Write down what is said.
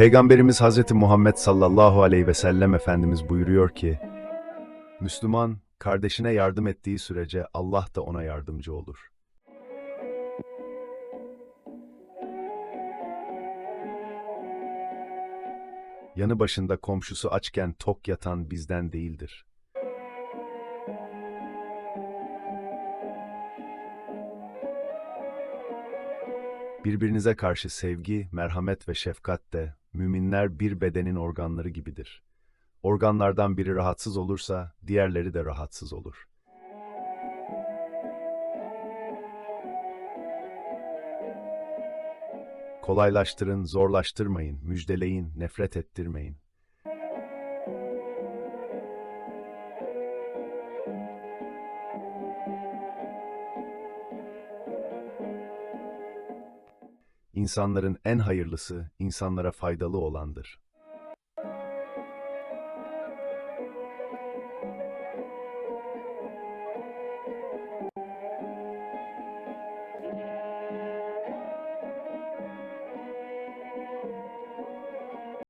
Peygamberimiz Hazreti Muhammed sallallahu aleyhi ve sellem Efendimiz buyuruyor ki, Müslüman, kardeşine yardım ettiği sürece Allah da ona yardımcı olur. Yanı başında komşusu açken tok yatan bizden değildir. Birbirinize karşı sevgi, merhamet ve şefkat de müminler bir bedenin organları gibidir. Organlardan biri rahatsız olursa diğerleri de rahatsız olur. Kolaylaştırın, zorlaştırmayın, müjdeleyin, nefret ettirmeyin. İnsanların en hayırlısı insanlara faydalı olandır.